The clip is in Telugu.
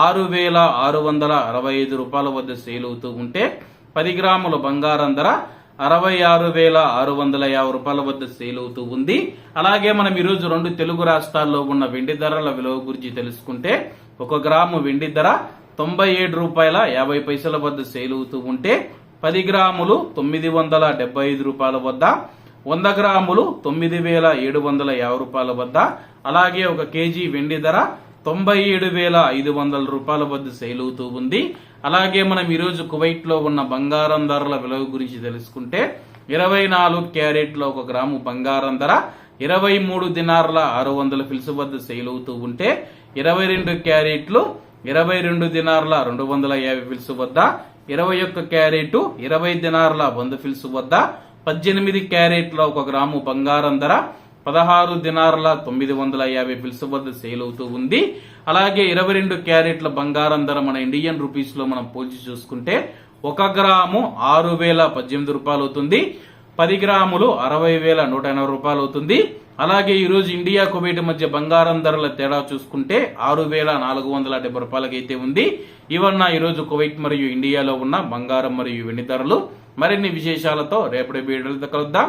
ఆరు వేల ఆరు వందల అరవై ఐదు రూపాయల వద్ద సేల్ అవుతూ ఉంటే పది గ్రాముల బంగారం ధర అరవై ఆరు వేల ఆరు వందల యాభై రూపాయల వద్ద సేల్ అవుతూ ఉంది. అలాగే మనం ఈరోజు రెండు తెలుగు రాష్ట్రాల్లో ఉన్న వెండి ధరల విలువ గురించి తెలుసుకుంటే ఒక గ్రాము వెండి ధర తొంభై ఏడు రూపాయల యాభై పైసల వద్ద సేల్ అవుతూ ఉంటే పది గ్రాములు తొమ్మిది వందల డెబ్బై ఐదు రూపాయల వద్ద వంద గ్రాములు తొమ్మిది వేల ఏడు వందల యాభై రూపాయల వద్ద అలాగే ఒక కేజీ వెండి ధర తొంభై ఏడు వేల ఐదు వందల రూపాయల వద్ద సేల్ అవుతూ ఉంది. అలాగే మనం ఈరోజు కువైట్లో ఉన్న బంగారం ధరల విలువ గురించి తెలుసుకుంటే ఇరవై నాలుగు క్యారెట్లో ఒక గ్రాము బంగారం ధర ఇరవై మూడు దినార్ల ఆరు వందల ఫిల్స్ వద్ద సేల్ అవుతూ ఉంటే ఇరవై రెండు క్యారెట్లు ఇరవై రెండు దినార్ల రెండు వందల యాభై ఫిల్స్ వద్ద ఇరవై ఒక్క క్యారెట్ ఇరవై దినార్ల వంద ఫిల్స్ వద్ద పద్దెనిమిది క్యారెట్ల ఒక గ్రాము బంగారం ధర పదహారు దినారుల తొమ్మిది వందల యాభై ఫిల్స్ వద్ద సేల్ అవుతూ ఉంది. అలాగే ఇరవై రెండు క్యారెట్ల బంగారం ధర మన ఇండియన్ రూపీస్లో మనం పోల్చి చూసుకుంటే ఒక గ్రాము ఆరు వేల పద్దెనిమిది రూపాయలు అవుతుంది. పది గ్రాములు అరవై వేల నూట ఎనభై రూపాయలు అవుతుంది. అలాగే ఈ రోజు ఇండియా కువైట్ మధ్య బంగారం ధరల తేడా చూసుకుంటే ఆరు వేల నాలుగు వందల డెబ్బై రూపాయలకి అయితే ఉంది. ఇవన్న ఈరోజు కువైట్ మరియు ఇండియాలో ఉన్న బంగారం మరియు వెండి ధరలు. మరిన్ని విశేషాలతో రేపటి వీడియోలతో కలుద్దాం.